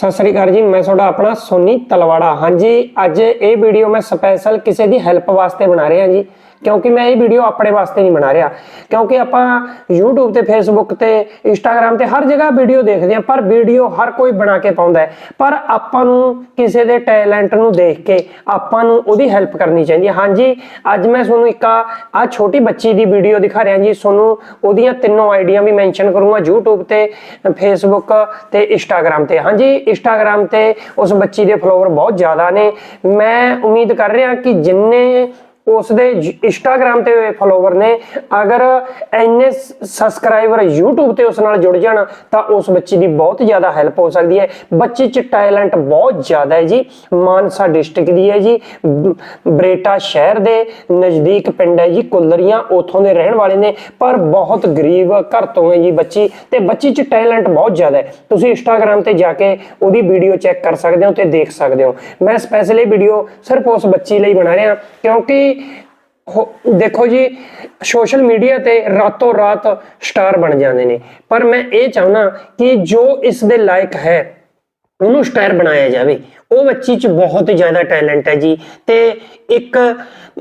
ਸਤਿ ਸ੍ਰੀ ਅਕਾਲ ਜੀ, ਮੈਂ ਤੁਹਾਡਾ ਆਪਣਾ ਸੋਨੀ ਤਲਵਾੜਾ। ਹਾਂਜੀ, ਅੱਜ ਇਹ ਵੀਡੀਓ ਮੈਂ ਸਪੈਸ਼ਲ ਕਿਸੇ ਦੀ ਹੈਲਪ ਵਾਸਤੇ ਬਣਾ ਰਿਹਾ ਜੀ। ਕਿਉਂਕਿ ਮੈਂ ਇਹ ਵੀਡੀਓ ਆਪਣੇ ਵਾਸਤੇ ਨਹੀਂ ਬਣਾ ਰਿਹਾ। ਕਿਉਂਕਿ ਆਪਾਂ YouTube ਤੇ, Facebook ਤੇ, Instagram ਤੇ ਹਰ ਜਗ੍ਹਾ ਵੀਡੀਓ ਦੇਖਦੇ ਹਾਂ, ਪਰ ਵੀਡੀਓ ਹਰ ਕੋਈ ਬਣਾ ਕੇ ਪਾਉਂਦਾ ਹੈ। ਪਰ ਆਪਾਂ ਨੂੰ ਕਿਸੇ ਦੇ ਟੈਲੈਂਟ ਨੂੰ ਦੇਖ ਕੇ ਆਪਾਂ ਨੂੰ ਉਹਦੀ ਹੈਲਪ ਕਰਨੀ ਚਾਹੀਦੀ ਹੈ। ਹਾਂਜੀ, ਅੱਜ ਮੈਂ ਤੁਹਾਨੂੰ ਇੱਕ ਆ ਛੋਟੀ ਬੱਚੀ ਦੀ ਵੀਡੀਓ ਦਿਖਾ ਰਿਹਾ ਜੀ। ਤੁਹਾਨੂੰ ਉਹਦੀਆਂ ਤਿੰਨੋਂ ਆਈਡੀਆਂ ਵੀ ਮੈਂਸ਼ਨ ਕਰੂੰਗਾ YouTube ਤੇ, Facebook ਤੇ, Instagram ਤੇ। ਹਾਂਜੀ, Instagram ਤੇ ਉਸ ਬੱਚੀ ਦੇ ਫਲੋਵਰ ਬਹੁਤ ਜ਼ਿਆਦਾ ਨੇ। ਮੈਂ ਉਮੀਦ ਕਰ ਰਿਹਾ ਕਿ ਜਿੰਨੇ ਉਸ ਦੇ ਇੰਸਟਾਗ੍ਰam ਤੇ ਫਾਲੋਵਰ ਨੇ। ਅਗਰ ਐਨੇ ਸਬਸਕ੍ਰਾਈਬਰ YouTube ਤੇ ਉਸ ਨਾਲ ਜੁੜ ਜਾਣ, ਤਾਂ ਉਸ ਬੱਚੀ ਦੀ ਬਹੁਤ ਜ਼ਿਆਦਾ ਹੈਲਪ ਹੋ ਸਕਦੀ ਹੈ। ਬੱਚੀ 'ਚ ਟੈਲੈਂਟ ਬਹੁਤ ਜ਼ਿਆਦਾ ਹੈ ਜੀ। ਮਾਨਸਾ ਡਿਸਟ੍ਰਿਕਟ ਦੀ ਹੈ ਜੀ। ਬਰੇਟਾ ਸ਼ਹਿਰ ਦੇ ਨਜ਼ਦੀਕ ਪਿੰਡ ਹੈ ਜੀ। ਕੁੱਲਰੀਆਂ ਉਥੋਂ ਦੇ ਰਹਿਣ ਵਾਲੇ ਨੇ। ਪਰ ਬਹੁਤ ਗਰੀਬ ਘਰ ਤੋਂ ਹੈ ਜੀ ਬੱਚੀ। ਤੇ ਬੱਚੀ 'ਚ ਟੈਲੈਂਟ ਬਹੁਤ ਜ਼ਿਆਦਾ ਹੈ। ਤੁਸੀਂ ਇੰਸਟਾਗ੍ਰam ਤੇ ਜਾ ਕੇ ਉਹਦੀ ਵੀਡੀਓ ਚੈੱਕ ਕਰ ਸਕਦੇ ਹੋ ਤੇ ਦੇਖ ਸਕਦੇ ਹੋ। ਮੈਂ ਸਪੈਸ਼ਲੀ ਵੀਡੀਓ ਸਿਰਫ ਉਸ ਬੱਚੀ ਲਈ ਬਣਾ ਰਿਹਾ। ਕਿਉਂਕਿ ਹੋ- ਦੇਖੋ ਜੀ, ਸੋਸ਼ਲ ਮੀਡੀਆ ਤੇ ਰਾਤੋਂ ਰਾਤ ਸਟਾਰ ਬਣ ਜਾਂਦੇ ਨੇ। ਪਰ ਮੈਂ ਇਹ ਚਾਹੁੰਦਾ ਕਿ ਜੋ ਇਸ ਦੇ ਲਾਇਕ ਹੈ, ਉਹਨੂੰ ਸਟਾਰ ਬਣਾਇਆ ਜਾਵੇ। ਉਹ ਬੱਚੀ 'ਚ ਬਹੁਤ ਜ਼ਿਆਦਾ ਟੈਲੈਂਟ ਹੈ ਜੀ ਤੇ ਇੱਕ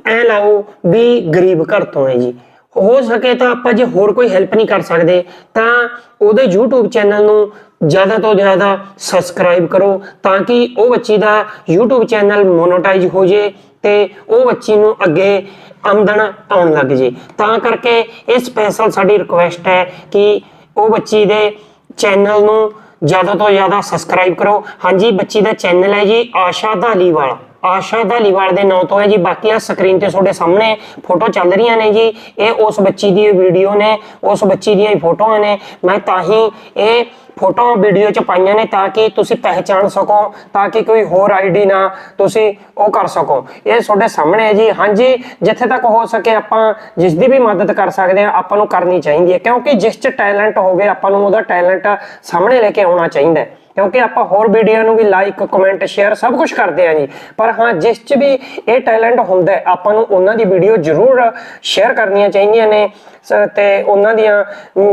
ਐ ਲਾਓ ਵੀ ਗਰੀਬ ਘਰ ਤੋਂ ਹੈ ਜੀ। ਹੋ ਸਕੇ ਤਾਂ ਆਪਾਂ ਜੇ ਹੋਰ ਕੋਈ ਹੈਲਪ ਨਹੀਂ ਕਰ ਸਕਦੇ, ਤਾਂ ਉਹਦੇ YouTube ਚੈਨਲ ਨੂੰ ਜ਼ਿਆਦਾ ਤੋਂ ਜ਼ਿਆਦਾ ਸਬਸਕ੍ਰਾਈਬ ਕਰੋ ਤਾਂ ਕਿ ਉਹ ਬੱਚੀ ਦਾ YouTube ਚੈਨਲ ਮੋਨੋਟਾਈਜ਼ ਹੋ ਜੇ ਤੇ ਉਹ ਬੱਚੀ ਨੂੰ ਅੱਗੇ ਆਮਦਨ ਆਉਣ ਲੱਗ ਜੇ। ਤਾਂ ਕਰਕੇ ਇਹ ਸਪੈਸ਼ਲ ਸਾਡੀ ਰਿਕੁਐਸਟ ਹੈ ਕਿ ਉਹ ਬੱਚੀ ਦੇ ਚੈਨਲ ਨੂੰ ਜ਼ਿਆਦਾ ਤੋਂ ਜ਼ਿਆਦਾ ਸਬਸਕ੍ਰਾਈਬ ਕਰੋ। ਹਾਂਜੀ, ਬੱਚੀ ਦਾ ਚੈਨਲ ਹੈ ਜੀ ਆਸ਼ਾ ਧਾਲੀਵਾਲ। ਆਸ਼ਾ ਧਾਲੀਵਾਲ ਦੇ ਨਾਂ ਤੋਂ ਹੈ ਜੀ। ਬਾਕੀ ਆ ਸਕਰੀਨ ਤੇ ਤੁਹਾਡੇ ਸਾਹਮਣੇ ਫੋਟੋ ਚੱਲ ਰਹੀਆਂ ਨੇ ਜੀ। ਇਹ ਉਸ ਬੱਚੀ ਦੀ ਵੀਡੀਓ ਨੇ, ਉਸ ਬੱਚੀ ਦੀਆਂ ਹੀ ਫੋਟੋਆਂ ਨੇ। ਮੈਂ ਤਾਂ ਹੀ ਇਹ ਫੋਟੋ ਵੀਡੀਓ ਚ ਪਾਈਆਂ ਨੇ ਤਾਂ ਕਿ ਤੁਸੀਂ ਪਹਿਚਾਨ ਸਕੋ, ਤਾਂ ਕਿ ਕੋਈ ਹੋਰ ਆਈਡੀ ਨਾ ਤੁਸੀਂ ਉਹ ਕਰ ਸਕੋ। ਇਹ ਤੁਹਾਡੇ ਸਾਹਮਣੇ ਹੈ ਜੀ। ਹਾਂਜੀ, ਜਿੱਥੇ ਤੱਕ ਹੋ ਸਕੇ ਆਪਾਂ ਜਿਸ ਦੀ ਵੀ ਮਦਦ ਕਰ ਸਕਦੇ ਆ ਆਪਾਂ ਨੂੰ ਕਰਨੀ ਚਾਹੀਦੀ ਹੈ। ਕਿਉਂਕਿ ਜਿਸ ਚ ਟੈਲੈਂਟ ਹੋਵੇ, ਆਪਾਂ ਨੂੰ ਉਹਦਾ ਟੈਲੈਂਟ ਸਾਹਮਣੇ ਲੈ ਕੇ ਆਉਣਾ ਚਾਹੀਦਾ ਹੈ। ਕਿਉਂਕਿ ਆਪਾਂ ਹੋਰ ਵੀਡੀਓ ਨੂੰ ਵੀ ਲਾਈਕ ਕਮੈਂਟ ਸ਼ੇਅਰ ਸਭ ਕੁਝ ਕਰਦੇ ਆ ਜੀ। ਪਰ ਹਾਂ, ਜਿਸ 'ਚ ਵੀ ਇਹ ਟੈਲੈਂਟ ਹੁੰਦਾ ਹੈ, ਆਪਾਂ ਨੂੰ ਉਹਨਾਂ ਦੀ ਵੀਡੀਓ ਜ਼ਰੂਰ ਸ਼ੇਅਰ ਕਰਨੀਆਂ ਚਾਹੀਦੀਆਂ ਨੇ। ਸ- ਤੇ ਉਹਨਾਂ ਦੀਆਂ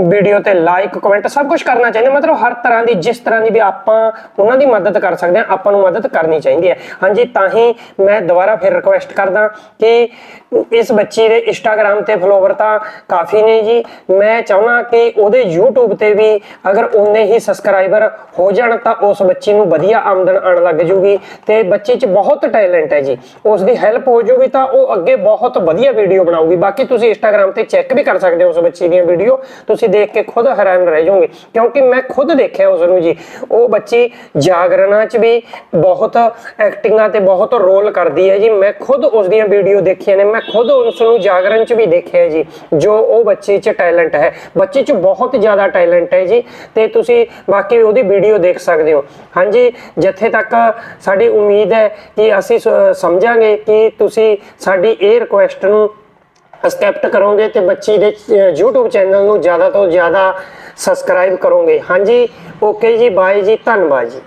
ਵੀਡੀਓ ਤੇ ਲਾਈਕ ਕਮੈਂਟ ਸਭ ਕੁਝ ਕਰਨਾ ਚਾਹੀਦਾ। ਮਤਲਬ ਹਰ ਤਰ੍ਹਾਂ ਦੀ, ਜਿਸ ਤਰ੍ਹਾਂ ਦੀ ਵੀ ਆਪਾਂ ਉਹਨਾਂ ਦੀ ਮਦਦ ਕਰ ਸਕਦੇ ਆ ਆਪਾਂ ਨੂੰ ਮਦਦ ਕਰਨੀ ਚਾਹੀਦੀ ਹੈ। ਹਾਂਜੀ, ਤਾਂ ਹੀ ਮੈਂ ਦੁਬਾਰਾ ਫਿਰ ਰਿਕੁਐਸਟ ਕਰਦਾ ਕਿ ਇਸ ਬੱਚੀ ਦੇ ਇੰਸਟਾਗ੍ਰam ਤੇ ਫਲੋਵਰ ਤਾਂ ਕਾਫੀ ਨੇ ਜੀ। ਮੈਂ ਚਾਹੁੰਦਾ ਕਿ ਉਹਦੇ YouTube ਤੇ ਵੀ ਅਗਰ ਉਨੇ ਹੀ ਸਬਸਕ੍ਰਾਈਬਰ ਹੋ ਜਾਣ ਤਾਂ ਉਸ ਬੱਚੀ ਨੂੰ ਵਧੀਆ ਆਮਦਨ ਆਣ ਲੱਗ ਜੂਗੀ ਤੇ ਬੱਚੇ 'ਚ ਬਹੁਤ ਟੈਲੈਂਟ ਹੈ ਜੀ। ਉਸ ਦੀ ਹੈਲਪ ਹੋ ਜੂਗੀ ਤਾਂ ਉਹ ਅੱਗੇ ਬਹੁਤ ਵਧੀਆ ਵੀਡੀਓ ਬਣਾਊਗੀ। ਬਾਕੀ ਤੁਸੀਂ ਇੰਸਟਾਗ੍ਰam ਤੇ ਚੈੱਕ ਵੀ ਕਰ ਸਕਦੇ ਹੋ ਉਸ ਬੱਚੀ ਦੀਆਂ ਵੀਡੀਓ ਤੁਸੀਂ ਦੇਖ ਕੇ ਖੁਦ ਹੈਰਾਨ ਰਹਿ ਜਾਓਗੇ। ਕਿਉਂਕਿ ਮੈਂ ਖੁਦ ਦੇਖਿਆ ਉਸ ਨੂੰ ਜੀ। ਉਹ ਬੱਚੀ ਜਾਗਰਣਾ 'ਚ ਵੀ ਬਹੁਤ ਐਕਟਿੰਗਾਂ ਤੇ ਬਹੁਤ ਰੋਲ ਕਰਦੀ ਹੈ ਜੀ। ਮੈਂ ਖੁਦ ਉਸ ਦੀਆਂ ਵੀਡੀਓ ਦੇਖੀਆਂ ਨੇ। ਮੈਂ ਖੁਦ ਉਸ ਨੂੰ ਜਾਗਰਣ 'ਚ ਵੀ ਦੇਖਿਆ ਜੀ, ਜੋ ਉਹ ਬੱਚੇ 'ਚ ਟੈਲੈਂਟ ਹੈ। ਬੱਚੇ 'ਚ ਬਹੁਤ ਜ਼ਿਆਦਾ ਟੈਲੈਂਟ ਹੈ ਜੀ। ਤੇ ਤੁਸੀਂ ਬਾਕੀ ਉਹਦੀ ਵੀਡੀਓ ਦੇਖ ਸਕਦੇ ਹੋ। ਹਾਂਜੀ ਜਿੱਥੇ ਤੱਕ ਸਾਡੀ ਉਮੀਦ ਹੈ ਕਿ ਅਸੀਂ ਸਮਝਾਂਗੇ ਕਿ ਤੁਸੀਂ ਸਾਡੀ ਇਹ ਰਿਕੁਐਸਟ ਨੂੰ ਅਕਸੈਪਟ ਕਰੋਗੇ ਤੇ ਬੱਚੀ ਦੇ ਅਹ, YouTube ਚੈਨਲ ਨੂੰ ਜ਼ਿਆਦਾ ਤੋਂ ਜ਼ਿਆਦਾ ਸਬਸਕ੍ਰਾਈਬ ਕਰੋਗੇ। ਹਾਂਜੀ ਓਕੇ ਜੀ ਬਾਏ ਜੀ ਧੰਨਵਾਦ ਜੀ।